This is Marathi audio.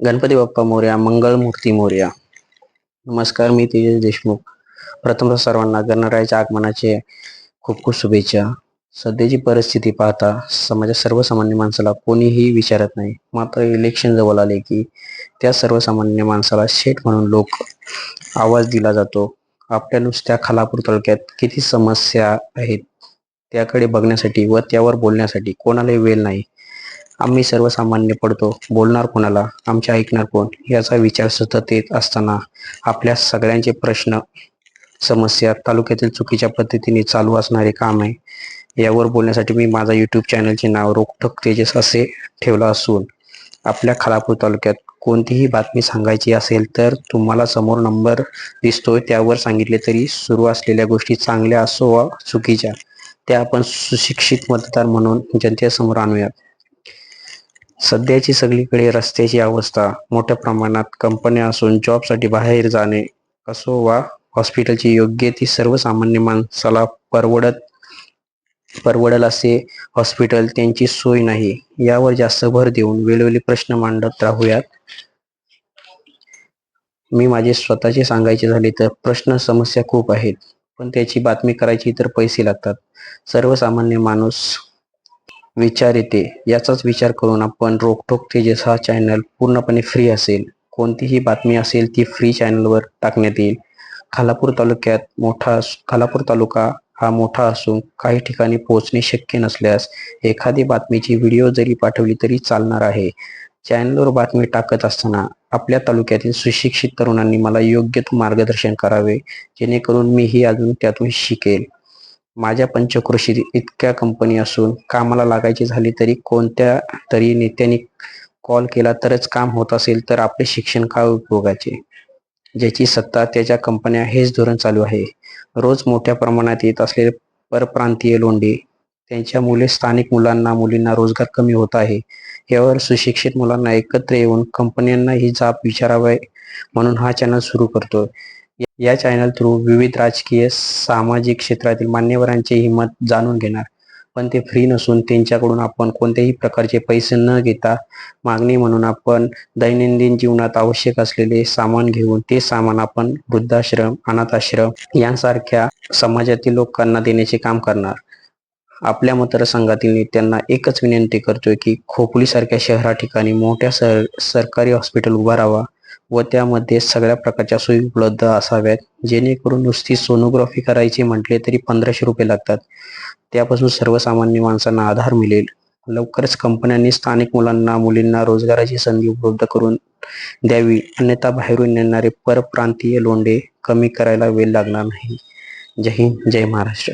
गणपती बाप्पा मोर्या मंगळमूर्ती मोर्या. नमस्कार मी तेजस देशमुख. प्रथम सर्वांना गणरायाच्या आगमनाचे खूप खूप शुभेच्छा. सध्याची परिस्थिती पाहता समाजात सर्वसामान्य माणसाला कोणीही विचारत नाही. मात्र इलेक्शन जवळ आले की त्या सर्वसामान्य माणसाला शेठ म्हणून लोक आवाज दिला जातो. आपल्या नुसत्या खालापूर तालुक्यात किती समस्या आहेत त्याकडे बघण्यासाठी व त्यावर बोलण्यासाठी कोणालाही वेळ नाही. आम्ही सर्वसामान्य पडतो. बोलणार कोणाला? आमचे ऐकणार कोण? याचा विचार सतत येत असताना आपल्या सगळ्यांचे प्रश्न समस्या तालुक्यातील चुकीच्या पद्धतीने चालू असणारे काम आहे. यावर बोलण्यासाठी मी माझा युट्यूब चॅनलचे नाव रोखठोक तेजस असे ठेवलं असून आपल्या खालापूर तालुक्यात कोणतीही बातमी सांगायची असेल तर तुम्हाला समोर नंबर दिसतोय. त्यावर सांगितले तरी सुरू असलेल्या गोष्टी चांगल्या असो वा चुकीच्या त्या आपण सुशिक्षित मतदार म्हणून जनतेसमोर आणूयात. सध्याची सगळीकडे रस्त्याची अवस्था मोठ्या प्रमाणात कंपन्या असून जॉबसाठी बाहेर जाणे असो वा हॉस्पिटलची योग्य ती सर्वसामान्य माणसाला परवडत परवडल असे हॉस्पिटल त्यांची सोय नाही. यावर जास्त भर देऊन वेळोवेळी प्रश्न मांडत राहूयात. मी माझे स्वतःचे सांगायचे झाले तर प्रश्न समस्या खूप आहेत पण त्याची बातमी करायची तर पैसे लागतात. सर्वसामान्य माणूस विचार येते. याचाच विचार करून आपण रोकटोक तेजस हा चॅनल पूर्णपणे फ्री असेल. कोणतीही बातमी असेल ती फ्री चॅनलवर टाकण्यात येईल. खालापूर तालुक्यात मोठा खालापूर तालुका हा मोठा असून काही ठिकाणी पोहोचणे शक्य नसल्यास एखादी बातमीची व्हिडिओ जरी पाठवली तरी चालणार आहे. चॅनलवर बातमी टाकत असताना आपल्या तालुक्यातील सुशिक्षित तरुणांनी मला योग्य मार्गदर्शन करावे जेणेकरून मीही अजून त्यातून शिकेल. माझ्या पंचक्रोशीत इतक्या कंपनी असून कामाला लागायची झाली तरी कोणत्या तरी नेत्यांनी कॉल केला तरच काम होत असेल तर आपले शिक्षण काय उपयोगाचे? ज्याची सत्ता त्याच्या कंपन्या हेच धोरण चालू आहे. रोज मोठ्या प्रमाणात येत असलेले परप्रांतीय लोंढे त्यांच्या मुले स्थानिक मुलांना मुलींना रोजगार कमी होत आहे. यावर सुशिक्षित मुलांना एकत्र येऊन कंपन्यांना ही जाब विचारावे म्हणून हा चॅनल सुरू करतो या चॅनल थ्रू विविध राजकीय सामाजिक क्षेत्रातील मान्यवरांची हिंमत जाणून घेणार. पण ते फ्री नसून त्यांच्याकडून आपण कोणत्याही प्रकारचे पैसे न घेता मागणी म्हणून आपण दैनंदिन जीवनात आवश्यक असलेले सामान घेऊन ते सामान आपण वृद्धाश्रम अनाथाश्रम यांसारख्या समाजातील लोकांना देण्याचे काम करणार. आपल्या मतदारसंघातील नेत्यांना एकच विनंती करतोय की खोपोलीसारख्या शहरा ठिकाणी मोठ्या सर सरकारी हॉस्पिटल उभा व त्यामध्ये सगळ्या प्रकारच्या सोयी उपलब्ध असाव्यात. जेणेकरून नुसती सोनोग्राफी करायची म्हटले तरी पंधराशे रुपये लागतात. त्यापासून सर्वसामान्य माणसांना आधार मिळेल. लवकरच कंपन्यांनी स्थानिक मुलांना मुलींना रोजगाराची संधी उपलब्ध करून द्यावी. अन्यथा बाहेरून येणारे परप्रांतीय लोंढे कमी करायला वेळ लागणार नाही. जय हिंद जय महाराष्ट्र.